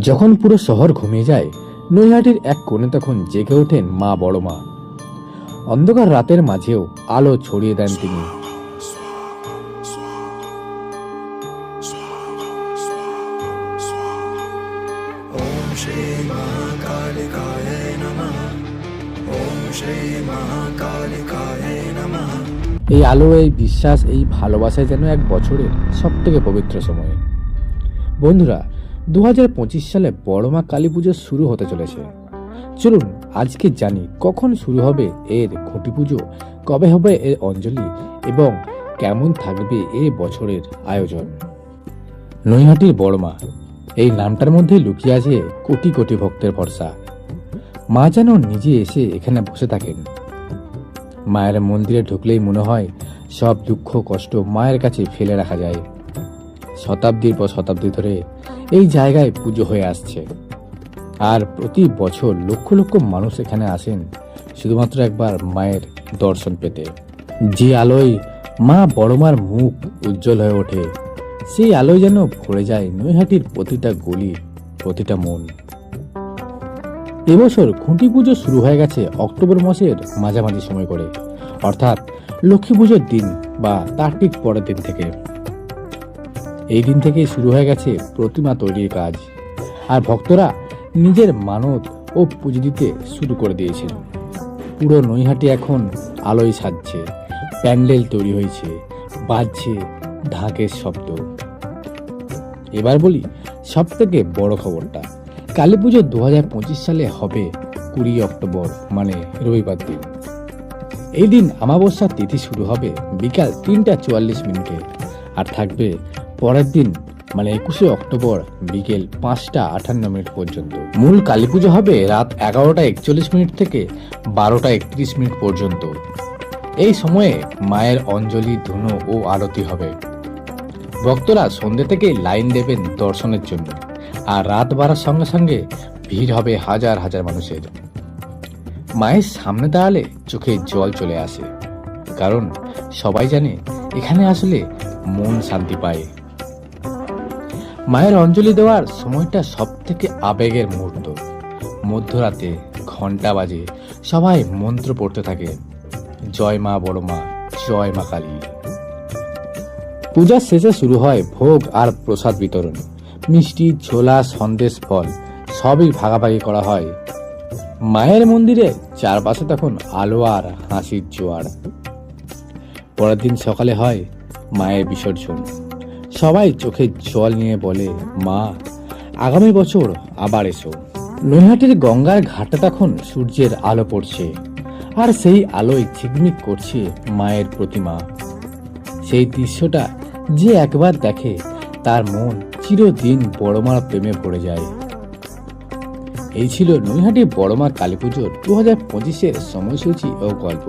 যখন পুরো শহর ঘুমিয়ে যায় নৈহাটির এক কোণে তখন জেগে ওঠেন মা বড় মা অন্ধকার রাতের মাঝেও আলো ছড়িয়ে দেন তিনি। এই আলো এই বিশ্বাস এই ভালোবাসায় যেন এক বছরের সবথেকে পবিত্র সময়। বন্ধুরা দু হাজার পঁচিশ সালে বড়মা কালী পুজো শুরু হতে চলেছে। চলুন, আজকে জানি কখন শুরু হবে এর খুঁটি পুজো, কবে হবে এর অঞ্জলি, এবং কেমন থাকবে এ বছরের আয়োজন। নৈহাটির বড়মা এই নামটার মধ্যে লুকিয়ে আছে কোটি কোটি ভক্তের ভরসা। মা যেন নিজে এসে এখানে বসে থাকেন। মায়ের মন্দিরে ঢুকলেই মনে হয় সব দুঃখ কষ্ট মায়ের কাছে ফেলে রাখা যায়। শতাব্দীর পর শতাব্দী ধরে এই জায়গায় পুজো হয়ে আসছে। আর প্রতি বছর লক্ষ লক্ষ মানুষ এখানে আসেন, শুধুমাত্র একবার মায়ের দর্শন পেতে। যে আলোয় মা বড়মার মুখ উজ্জ্বল হয়ে ওঠে, সেই আলোয় যেন ভরে যায় নৈহাটির প্রতিটা গলি, প্রতিটা মন। এবছর খুঁটি পুজো শুরু হয়ে গেছে অক্টোবর মাসের মাঝামাঝি সময় করে। অর্থাৎ লক্ষ্মী পুজোর দিন বা তার ঠিক পরের দিন থেকে। এই দিন থেকেই শুরু হয়ে গেছে প্রতিমা তৈরির কাজ। আর ভক্তরা নিজের মানত ও পুজো দিতে শুরু করে দিয়েছেন পুরো নৈহাটি এখন আলোয় সাজছে, প্যান্ডেল তৈরি হয়েছে, বাজছে ঢাকের শব্দ। এবার বলি সব থেকে বড় খবরটা। কালী পুজো দু হাজার পঁচিশ সালে হবে কুড়ি অক্টোবর মানে রবিবার দিন। এই দিন অমাবস্যার তিথি শুরু হবে বিকাল তিনটা চুয়াল্লিশ মিনিটে। আর থাকবে পরের দিন মানে একুশে অক্টোবর বিকেল পাঁচটা আটান্ন মিনিট পর্যন্ত। মূল কালী পুজো হবে রাত এগারোটা একচল্লিশ মিনিট থেকে বারোটা একত্রিশ মিনিট পর্যন্ত। এই সময়ে মায়ের অঞ্জলি, ধুনো ও আরতি হবে। ভক্তরা সন্ধ্যে থেকে লাইন দেবেন দর্শনের জন্য। আর রাত বাড়ার সঙ্গে সঙ্গে ভিড় হবে হাজার হাজার মানুষের। মায়ের সামনে দাঁড়ালে চোখে জল চলে আসে। কারণ সবাই জানে এখানে আসলে মন শান্তি পায়। মায়ের অঞ্জলি দেওয়ার সময়টা সব থেকে আবেগের মুহূর্ত। মধ্যরাতে ঘণ্টা বাজে, সবাই মন্ত্র পড়তে থাকে, জয় মা বড় মা, জয় মা কালী। পূজার শেষে শুরু হয় ভোগ আর প্রসাদ বিতরণ। মিষ্টি, ছোলা, সন্দেশ, ফল, সবই ভাগাভাগি করা হয়। মায়ের মন্দিরে চারপাশে তখন আলো আর হাসির জোয়ার। পরের দিন সকালে হয় মায়ের বিসর্জন। সবাই চোখে জল নিয়ে বলে, মা, আগামী বছর আবার এসো। নৈহাটির গঙ্গার ঘাটে তখন সূর্যের আলো পড়ছে, আর সেই আলোয় ঝিকমিক করছে মায়ের প্রতিমা। সেই দৃশ্যটা যে একবার দেখে তার মন চিরদিন বড়মার প্রেমে পড়ে যায়। এই ছিল নৈহাটি বড়মা কালী পুজোর দু হাজার পঁচিশের সময়সূচি ও গল্প।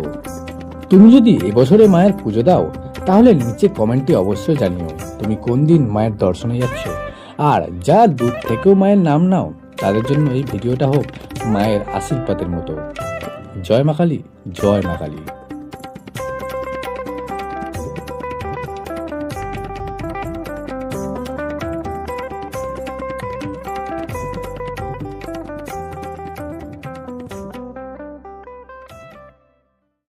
তুমি যদি এবছরে মায়ের পুজো দাও তাহলে নিচে কমেন্টে অবশ্যই জানিও, তুমি কোন দিন মায়ের দর্শনে যাচ্ছ? আর যা দূর থেকেও মায়ের নাম নাও, তাদের জন্য এই ভিডিওটা হোক মায়ের আশীর্বাদের মতো। জয় মা কালী, জয় মা কালী।